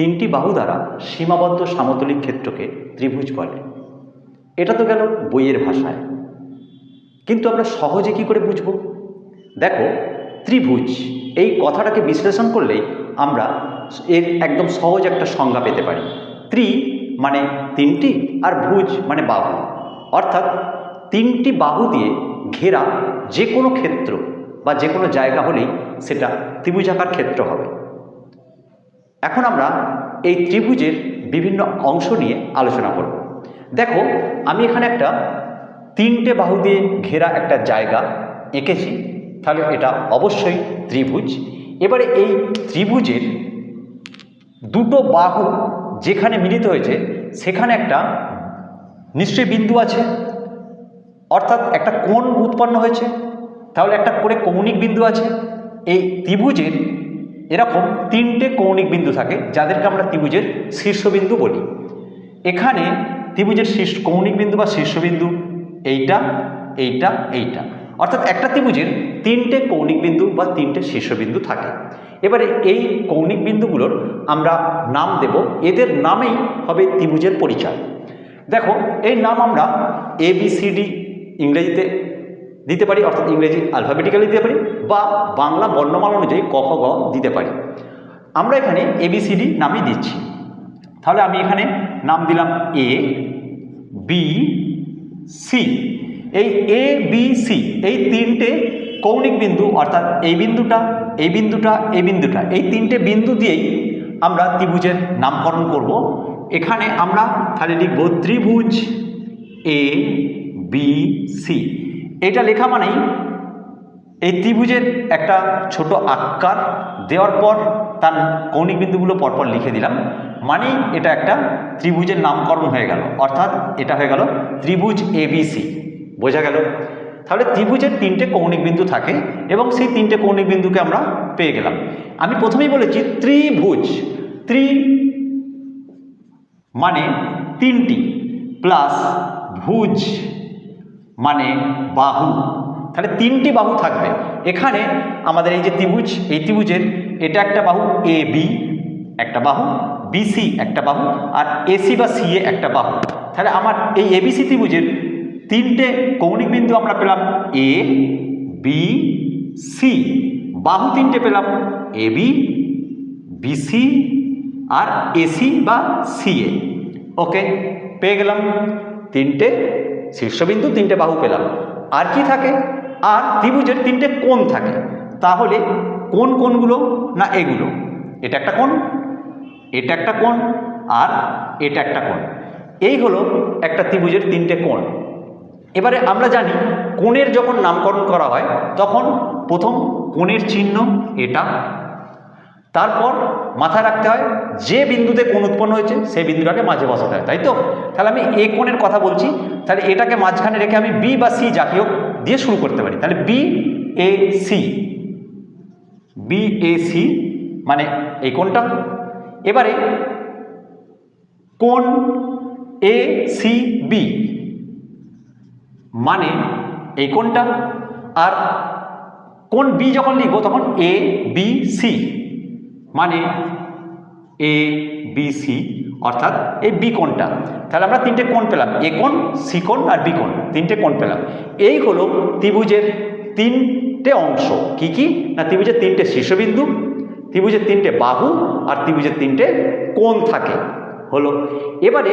তিনটি বাহু দ্বারা সীমাবদ্ধ সামতলিক ক্ষেত্রকে ত্রিভুজ বলে। এটা তো গেল বইয়ের ভাষায়। কিন্তু আমরা সহজে কি করে বুঝব? দেখো, ত্রিভুজ, এই কথাটাকে বিশ্লেষণ করলেই আমরা এর একদম সহজ একটা সংজ্ঞা পেতে পারি। ত্রি মানে তিনটি আর ভুজ মানে বাহু। অর্থাৎ তিনটি বাহু দিয়ে ঘেরা যে কোনো ক্ষেত্র বা যে কোনো জায়গা হলেই সেটা ত্রিভুজাকার ক্ষেত্র হবে। এখন আমরা এই ত্রিভুজের বিভিন্ন অংশ নিয়ে আলোচনা করব। দেখো, আমি এখানে একটা তিনটে বাহু দিয়ে ঘেরা একটা জায়গা এঁকেছি। তাহলে এটা অবশ্যই ত্রিভুজ। এবারে এই ত্রিভুজের দুটো বাহু যেখানে মিলিত হয়েছে, সেখানে একটা নিশ্চয়ই বিন্দু আছে, অর্থাৎ একটা কোণ উৎপন্ন হয়েছে। তাহলে একটা করে কৌণিক বিন্দু আছে। এই ত্রিভুজের এরকম তিনটে কৌণিক বিন্দু থাকে, যাদেরকে আমরা ত্রিভুজের শীর্ষবিন্দু বলি। এখানে ত্রিভুজের শীর্ষ, কৌণিক বিন্দু বা শীর্ষবিন্দু, এইটা এইটা এইটা। অর্থাৎ একটা ত্রিভুজের তিনটে কৌণিক বিন্দু বা তিনটে শীর্ষবিন্দু থাকে। এবারে এই কৌণিক বিন্দুগুলোর আমরা নাম দেব, এদের নামেই হবে ত্রিভুজের পরিচয়। দেখো, এই নাম আমরা এ বি সি ডি ইংরেজিতে দিতে পারি, অর্থাৎ ইংরেজি আলফাবেটিক্যালি দিতে পারি বা বাংলা বর্ণমালা অনুযায়ী ক, খ, গ দিতে পারি। আমরা এখানে এবিসিডি নামই দিচ্ছি। তাহলে আমি এখানে নাম দিলাম এ বি সি এই এ বি সি এই তিনটে কৌণিক বিন্দু, অর্থাৎ এই বিন্দুটা এই বিন্দুটা এই বিন্দুটা, এই তিনটে বিন্দু দিয়েই আমরা ত্রিভুজের নামকরণ করব। এখানে আমরা তাহলে লিখব ত্রিভুজ এ বি সি এটা লেখা মানেই এই ত্রিভুজের একটা ছোট আকার দেওয়ার পর তার কৌণিক বিন্দুগুলো পরপর লিখে দিলাম। মানেই এটা একটা ত্রিভুজের নামকরণ হয়ে গেল। অর্থাৎ এটা হয়ে গেল ত্রিভুজ এবিসি বোঝা গেল? তাহলে ত্রিভুজের তিনটে কৌণিক বিন্দু থাকে এবং সেই তিনটে কৌণিক বিন্দুকে আমরা পেয়ে গেলাম। আমি প্রথমেই বলেছি ত্রিভুজ। ত্রি মানে তিনটি প্লাস ভুজ। মানে বাহু। তাহলে তিনটি বাহু থাকবে। এখানে আমাদের এই যে ত্রিভুজ, এই ত্রিভুজের এটা একটা বাহু এ বি একটা বাহু বিসি একটা বাহু, আর এসি বা সি এ একটা বাহু। তাহলে আমার এই এবিসি ত্রিভুজের তিনটে কৌণিক বিন্দু আমরা পেলাম এ বি সি বাহু তিনটে পেলাম এ বি বিসি আর এসি বা সিএ ওকে পেয়ে গেলাম তিনটে শীর্ষবিন্দু তিনটে বাহু পেলাম। আর কি থাকে? আর ত্রিভুজের তিনটে কোণ থাকে। তাহলে কোন কোনগুলো না এগুলো? এটা একটা কোণ, এটা একটা কোণ, আর এটা একটা কোণ। এই হলো একটা ত্রিভুজের তিনটে কোণ। এবারে আমরা জানি কোণের যখন নামকরণ করা হয়, তখন প্রথম কোণের চিহ্ন এটা। তারপর মাথায় রাখতে হয়, যে বিন্দুতে কোণ উৎপন্ন হয়েছে, সেই বিন্দুটাকে মাঝে বসাতে হয়, তাই তো? তাহলে আমি এ কোণের কথা বলছি, তাহলে এটাকে মাঝখানে রেখে আমি বি বা সি হোক দিয়ে শুরু করতে পারি, তাহলে B A C B A C মানে এই কোণটা। এবারে কোণ এ সি বি মানে এই কোণটা, আর কোণ বি যখন লিখব তখন এ বি সি মানে এ বি সি অর্থাৎ এই বি কোণটা। তাহলে আমরা তিনটে কোণ পেলাম এ কোণ সি কোণ আর বি কোণ, তিনটে কোণ পেলাম। এই হলো ত্রিভুজের তিনটে অংশ। কি কি? না, ত্রিভুজের তিনটে শীর্ষবিন্দু, ত্রিভুজের তিনটে বাহু আর ত্রিভুজের তিনটে কোণ থাকে। হলো। এবারে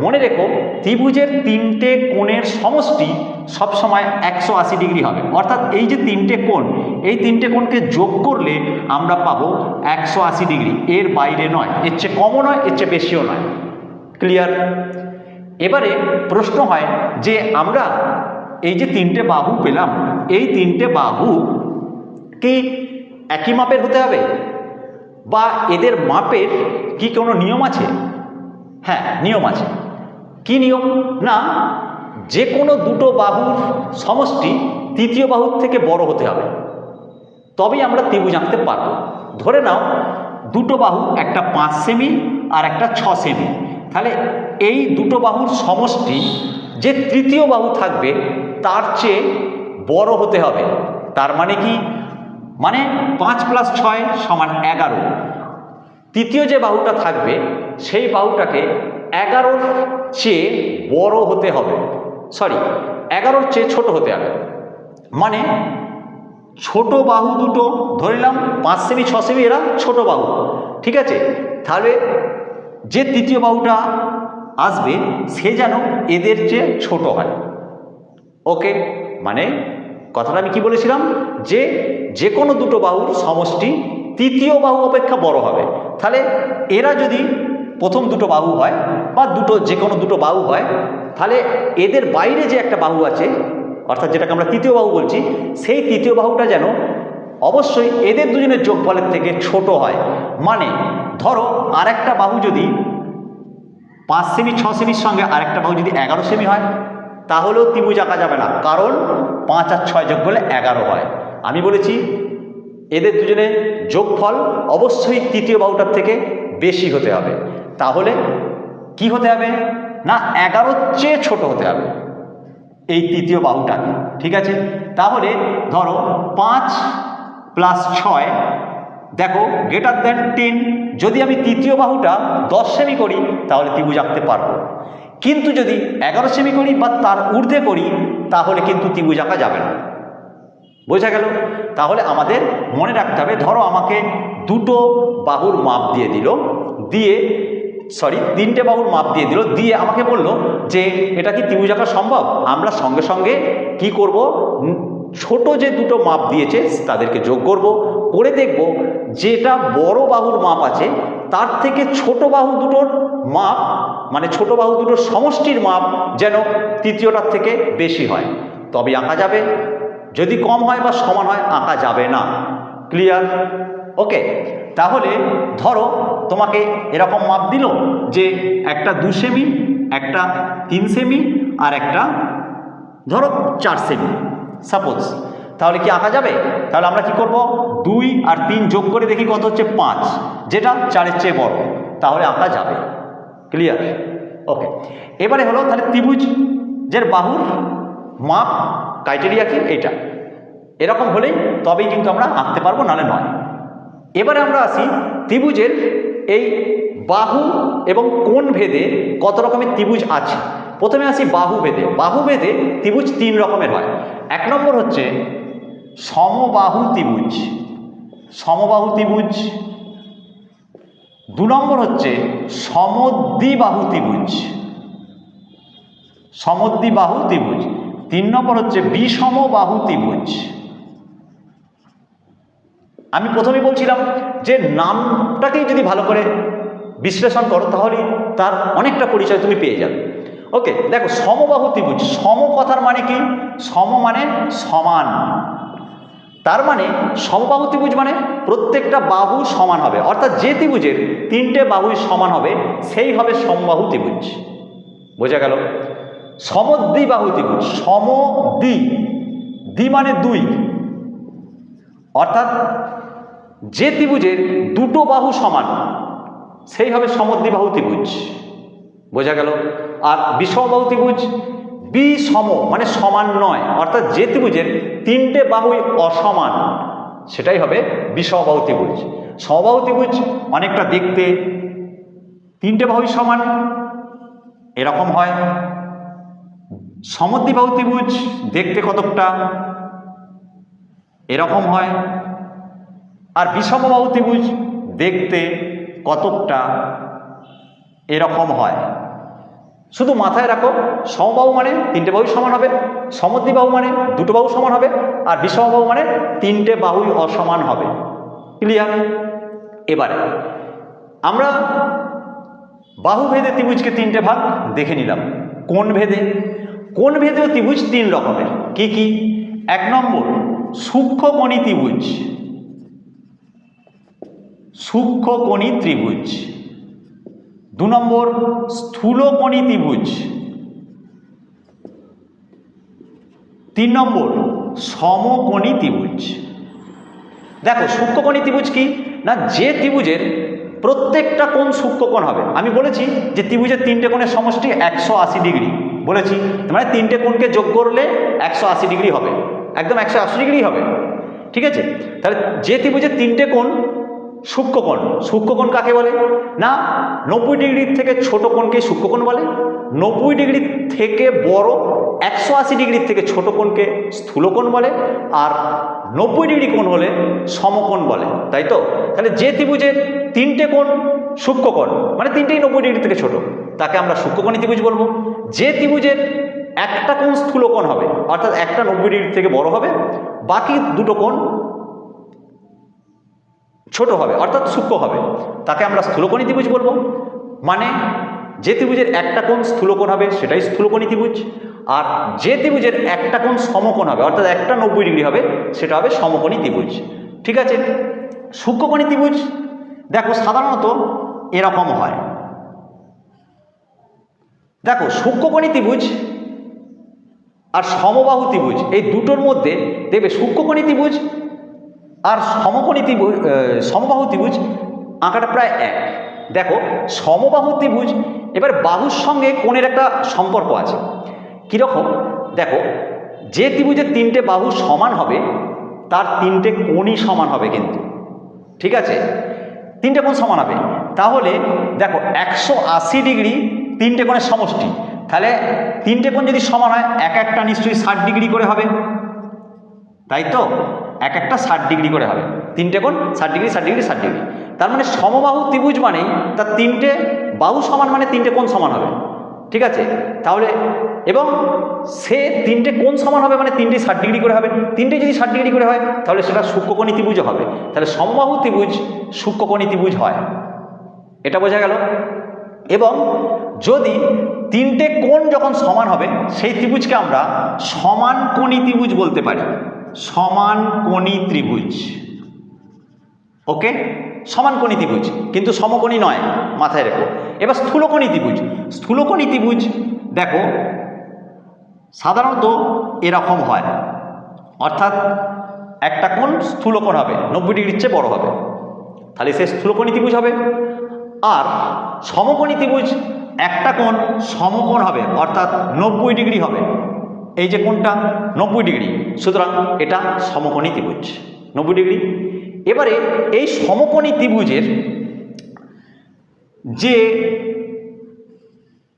মনে রেখো, ত্রিভুজের তিনটে কোণের সমষ্টি সবসময় একশো আশি ডিগ্রি হবে। অর্থাৎ এই যে তিনটে কোণ, এই তিনটে কোণকে যোগ করলে আমরা পাবো একশো আশি ডিগ্রি। এর বাইরে নয়, এর চেয়ে কমও নয়, এর চেয়ে বেশিও নয়। ক্লিয়ার এবারে প্রশ্ন হয় যে আমরা এই যে তিনটে বাহু পেলাম, এই তিনটে বাহু কি একই মাপের হতে হবে? বা এদের মাপের কি কোনো নিয়ম আছে? হ্যাঁ নিয়ম আছে। কি নিয়ম? না যে কোনো দুটো বাহুর সমষ্টি তৃতীয় বাহুর থেকে বড় হতে হবে। তবেই আমরা ত্রিভুজ আঁকতে পারব। ধরে নাও, দুটো বাহু একটা পাঁচ সেমি আর একটা ছ সেমি। তাহলে এই দুটো বাহুর সমষ্টি যে তৃতীয় বাহু থাকবে, তার চেয়ে বড় হতে হবে। তার মানে কি? মানে পাঁচ প্লাস ছয় সমান এগারো। তৃতীয় যে বাহুটা থাকবে, সেই বাহুটাকে এগারোর চেয়ে বড় হতে হবে। সরি এগারোর চেয়ে ছোট হতে হবে। মানে ছোট বাহু দুটো, ধরে নিলাম পাঁচ সেমি, ছ সেমি, এরা ছোট বাহু। ঠিক আছে? তাহলে যে তৃতীয় বাহুটা আসবে, সে যেন এদের চেয়ে ছোট হয়। ওকে মানে কথাটা আমি কি বলেছিলাম? যে যে কোনো দুটো বাহুর সমষ্টি তৃতীয় বাহু অপেক্ষা বড় হবে। তাহলে এরা যদি প্রথম দুটো বাহু হয় বা দুটো, যে কোনো দুটো বাহু হয়, তাহলে এদের বাইরে যে একটা বাহু আছে, অর্থাৎ যেটাকে আমরা তৃতীয় বাহু বলছি, সেই তৃতীয় বাহুটা যেন অবশ্যই এদের দুজনের যোগফলের থেকে ছোট হয়। মানে ধরো আরেকটা বাহু যদি পাঁচ সেমি, ছ সেমির সঙ্গে আরেকটা বাহু যদি এগারো সেমি হয়, তাহলেও ত্রিভুজ আঁকা যাবে না। কারণ পাঁচ আর ছয় যোগ করলে এগারো হয়। আমি বলেছি এদের দুজনে যোগফল অবশ্যই তৃতীয় বাহুটার থেকে বেশি হতে হবে। তাহলে কি হতে হবে? না, এগারোর চেয়ে ছোট হতে হবে। এই তৃতীয় বাহুটা ঠিক আছে? তাহলে ধরো পাঁচ প্লাস ছয়, দেখো গ্রেটার দেন টেন যদি আমি তৃতীয় বাহুটা দশ সেমি করি, তাহলে ত্রিভুজ আঁকতে পারব। কিন্তু যদি এগারো সেমি করি বা তার ঊর্ধ্বে করি, তাহলে কিন্তু ত্রিভুজ আঁকা যাবে না। বোঝা গেল? তাহলে আমাদের মনে রাখতে হবে, ধরো আমাকে দুটো বাহুর মাপ দিয়ে দিল, দিয়ে সরি তিনটে বাহুর মাপ দিয়ে দিল, দিয়ে আমাকে বলল যে, এটা কি ত্রিভুজ আঁকা সম্ভব? আমরা সঙ্গে সঙ্গে কি করব? ছোট যে দুটো মাপ দিয়েছে, তাদেরকে যোগ করব, করে দেখব যেটা বড় বাহুর মাপ আছে, তার থেকে ছোট বাহু দুটোর মাপ মানে ছোট বাহু দুটোর সমষ্টির মাপ যেন তৃতীয়টার থেকে বেশি হয়। তবে আঁকা যাবে। যদি কম হয় বা সমান হয়, আঁকা যাবে না। ক্লিয়ার ওকে তাহলে ধরো তোমাকে এরকম মাপ দিল যে একটা দু সেমি, একটা তিন সেমি আর একটা ধরো চার সেমি। সাপোজ তাহলে কি আঁকা যাবে? তাহলে আমরা কি করব? দুই আর তিন যোগ করে দেখি কত হচ্ছে পাঁচ। যেটা চারের চেয়ে বড়। তাহলে আঁকা যাবে। ক্লিয়ার ওকে এবারে হলো তাহলে ত্রিভুজ যের বাহুর মাপ ক্রাইটেরিয়া কি? এটা এরকম হলেই তবেই কিন্তু আমরা আঁকতে পারব, নালে নয়। এবারে আমরা আসি ত্রিভুজের এই বাহু এবং কোন ভেদে কত রকমের ত্রিভুজ আছে। প্রথমে আসি বাহু ভেদে। বাহু ভেদে ত্রিভুজ তিন রকমের হয়। এক নম্বর হচ্ছে সমবাহু ত্রিভুজ। সমবাহু ত্রিভুজ। দু নম্বর হচ্ছে সমদ্বিবাহু ত্রিভুজ। সমদ্বিবাহু ত্রিভুজ। তিন নম্বর হচ্ছে বিষমবাহু ত্রিভুজ। আমি প্রথমেই বলছিলাম যে নামটাকেই যদি ভালো করে বিশ্লেষণ করো তাহলে তার অনেকটা পরিচয় তুমি পেয়ে যাবে। ওকে, দেখো, সমবাহু ত্রিভুজ। সম কথার মানে কি? সম মানে সমান। তার মানে সমবাহু ত্রিভুজ মানে প্রত্যেকটা বাহু সমান হবে। অর্থাৎ যে ত্রিভুজের তিনটে বাহুই সমান হবে, সেই হবে সমবাহু ত্রিভুজ। বোঝা গেল? সমদ্বিবাহু ত্রিভুজ, সমদ্বি। দ্বি মানে দুই। অর্থাৎ যে ত্রিভুজের দুটো বাহু সমান, সেই হবে সমদ্বিবাহু ত্রিভুজ। বোঝা গেল? আর বিষমবাহু ত্রিভুজ বিষম মানে সমান নয়, অর্থাৎ যে ত্রিভুজের তিনটে বাহুই অসমান, সেটাই হবে বিষমবাহু ত্রিভুজ। সমবাহু ত্রিভুজ অনেকটা দেখতে তিনটে বাহুই সমান, এরকম হয়। সমদ্বিবাহু ত্রিভুজ দেখতে কতকটা, এরকম হয়। আর বিষমবাহু ত্রিভুজ দেখতে কতকটা এরকম হয়। শুধু মাথায় রাখো, সমবাহু মানে তিনটে বাহু সমান হবে সমদ্বিবাহু মানে দুটো বাহু সমান হবে, আর বিষমবাহু মানে তিনটে বাহুই অসমান হবে। ক্লিয়ার এবারে, আমরা বাহু ভেদে ত্রিভুজকে তিনটে ভাগ দেখে নিলাম। কোন ভেদে? কোন ভেদেও ত্রিভুজ তিন রকমের। কি কি? এক নম্বর, সূক্ষ্মকণি ত্রিভুজ। সূক্ষ্মকণি ত্রিভুজ। দু নম্বর স্থূলকণি ত্রিভুজ। তিন নম্বর, সমকোণী ত্রিভুজ। দেখো সূক্ষ্মকোণী ত্রিভুজ কি? না, যে ত্রিভুজের প্রত্যেকটা কোণ সূক্ষ্মকোণ হবে। আমি বলেছি যে ত্রিভুজের তিনটে কোণের সমষ্টি একশো আশি ডিগ্রি। বলেছি মানে তিনটে কোণকে যোগ করলে একশো আশি ডিগ্রি হবে। একদম একশো আশি ডিগ্রি হবে। ঠিক আছে? তাহলে যে ত্রিভুজের তিনটে কোণ সূক্ষ্মকোণ। সূক্ষ্মকোণ কাকে বলে? না, নব্বই ডিগ্রির থেকে ছোট কোণকে সূক্ষ্মকোণ বলে। নব্বই ডিগ্রি থেকে বড় একশো আশি ডিগ্রির থেকে ছোট কোণকে স্থূলকোণ বলে। আর নব্বই ডিগ্রি কোণ হলে সমকোণ বলে, তাই তো? তাহলে যে ত্রিভুজের তিনটে কোণ সূক্ষ্মকোণ মানে তিনটেই নব্বই ডিগ্রি থেকে ছোট, তাকে আমরা সূক্ষ্মকোণী ত্রিভুজ বলব। যে ত্রিভুজের একটা কোণ স্থূলকোণ হবে, অর্থাৎ একটা নব্বই ডিগ্রি থেকে বড় হবে, বাকি দুটো কোণ ছোট হবে, অর্থাৎ সূক্ষ্ম হবে। তাকে আমরা স্থূলকোণী ত্রিভুজ বলব। মানে যে ত্রিভুজের একটা কোণ স্থূলকোণ হবে, সেটাই স্থূলকোণী ত্রিভুজ। আর যে ত্রিভুজের একটা কোণ সমকোণ হবে, অর্থাৎ একটা নব্বই ডিগ্রি হবে, সেটা হবে সমকোণী ত্রিভুজ। ঠিক আছে? সূক্ষ্মকোণী ত্রিভুজ, দেখো সাধারণত এরকম হয়। দেখো, সূক্ষ্মকোণী ত্রিভুজ আর সমবাহু ত্রিভুজ, এই দুটোর মধ্যে দেখবে সূক্ষ্মকোণী ত্রিভুজ আর সমকোণী ত্রিভুজ সমবাহু ত্রিভুজ আঁকাটা প্রায় এক। দেখো, সমবাহু ত্রিভুজ, এবার বাহুর সঙ্গে কোণের একটা সম্পর্ক আছে। কীরকম? দেখো, যে ত্রিভুজের তিনটে বাহু সমান হবে, তার তিনটে কোণই সমান হবে কিন্তু। ঠিক আছে? তিনটে কোণ সমান হবে। তাহলে দেখো, একশো আশি ডিগ্রি তিনটে কোণের সমষ্টি। তাহলে তিনটে কোণ যদি সমান হয়, এক একটা নিশ্চয়ই ষাট ডিগ্রি করে হবে। তাই তো? এক একটা ষাট ডিগ্রি করে হবে। তিনটে কোণ, ষাট ডিগ্রি ষাট ডিগ্রি ষাট ডিগ্রি। তার মানে সমবাহু ত্রিভুজ মানেই তার তিনটে বাহু সমান মানে তিনটে কোণ সমান হবে। ঠিক আছে? তাহলে এবং সে তিনটে কোন সমান হবে মানে তিনটে ষাট ডিগ্রি করে হবে। তিনটে যদি ষাট ডিগ্রি করে হয়, তাহলে সেটা সূক্ষ্মকোণী ত্রিভুজও হবে। তাহলে সমবাহু ত্রিভুজ সূক্ষ্মকোণী ত্রিভুজ হয়। এটা বোঝা গেল? এবং যদি তিনটে কোণ যখন সমান হবে, সেই ত্রিভুজকে আমরা সমান কোণী ত্রিভুজ বলতে পারি। সমান কোণী ত্রিভুজ। ওকে? সমান কোণী ত্রিভুজ। কিন্তু সমকোণী নয়, মাথায় রেখো। এবার স্থূলকোণী ত্রিভুজ। স্থূলকোণী ত্রিভুজ, দেখো, সাধারণত এরকম হয়। অর্থাৎ একটা কোণ স্থূলকোণ হবে, নব্বই ডিগ্রির চেয়ে বড় হবে। তাহলে সে স্থূলকোণী ত্রিভুজ হবে। আর সমকোণী ত্রিভুজ, একটা কোণ সমকোণ হবে, অর্থাৎ নব্বই ডিগ্রি হবে। এই যে কোণটা, নব্বই ডিগ্রি। সুতরাং এটা সমকোণী ত্রিভুজ, নব্বই ডিগ্রি। এবারে এই সমকোণী ত্রিভুজের যে,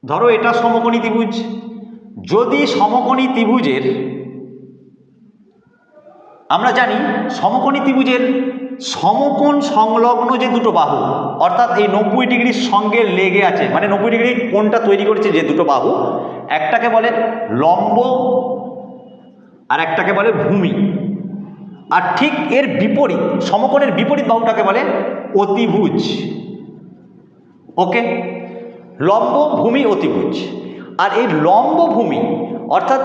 ধরো এটা সমকোণী ত্রিভুজ, যদি সমকোণী ত্রিভুজের, আমরা জানি সমকোণী ত্রিভুজের সমকোণ সংলগ্ন যে দুটো বাহু, অর্থাৎ এই নব্বই ডিগ্রির সঙ্গে লেগে আছে মানে নব্বই ডিগ্রি কোণটা তৈরি করেছে যে দুটো বাহু, একটাকে বলে লম্ব আর একটাকে বলে ভূমি। আর ঠিক এর বিপরীত, সমকোণের বিপরীত বাহুটাকে বলে অতিভুজ। ওকে? লম্ব, ভূমি, অতিভুজ। আর এই লম্ব, ভূমি, অর্থাৎ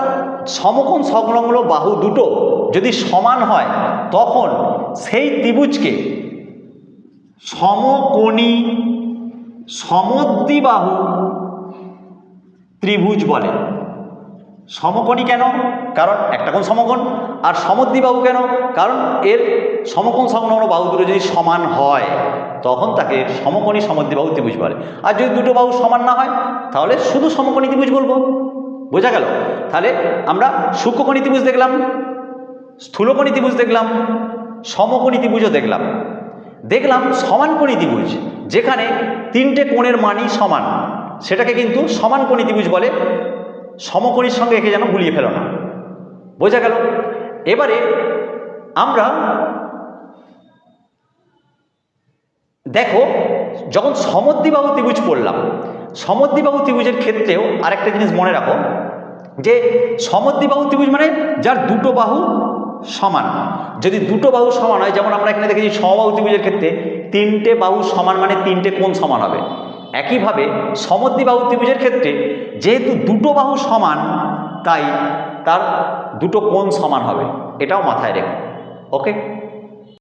সমকোণ সংলগ্ন বাহু দুটো যদি সমান হয়, তখন সেই ত্রিভুজকে সমকোণী সমদ্বিবাহু ত্রিভুজ বলে। সমকোণী কেন? কারণ একটা কোণ সমকোণ। আর সমদ্বিবাহু কেন? কারণ এর সমকোণ সংলগ্ন বাহু দুটো যদি সমান হয়, তখন তাকে সমকোণী সমদ্বিবাহু ত্রিভুজ বলে। আর যদি দুটো বাহু সমান না হয়, তাহলে শুধু সমকোণী ত্রিভুজ বলব। বোঝা গেল? তাহলে আমরা সূক্ষ্মকোণী ত্রিভুজ দেখলাম, স্থূলকোণী ত্রিভুজ দেখলাম, সমকোণী ত্রিভুজও দেখলাম। দেখলাম সমান সমানকোণী ত্রিভুজ, যেখানে তিনটে কোণের মানই সমান। সেটাকে কিন্তু সমান সমানকোণী ত্রিভুজ বলে। সমকোণীর সঙ্গে একে যেন গুলিয়ে ফেলো না। বোঝা গেল? এবারে আমরা দেখো, যখন সমদ্বিবাহু ত্রিভুজ পড়লাম, সমদ্বিবাহু ত্রিভুজের ক্ষেত্রেও আরেকটা জিনিস মনে রাখো, যে সমদ্বিবাহু ত্রিভুজ মানে যার দুটো বাহু সমান। যদি দুটো বাহু সমান হয়, যেমন আমরা এখানে দেখেছি সমবাহু ত্রিভুজের ক্ষেত্রে তিনটে বাহু সমান মানে তিনটে কোণ সমান হবে। একইভাবে সমদ্বি বাহু ত্রিভুজের ক্ষেত্রে যেহেতু দুটো বাহু সমান, তাই তার দুটো কোণ সমান হবে। এটাও মাথায় রেখো। ওকে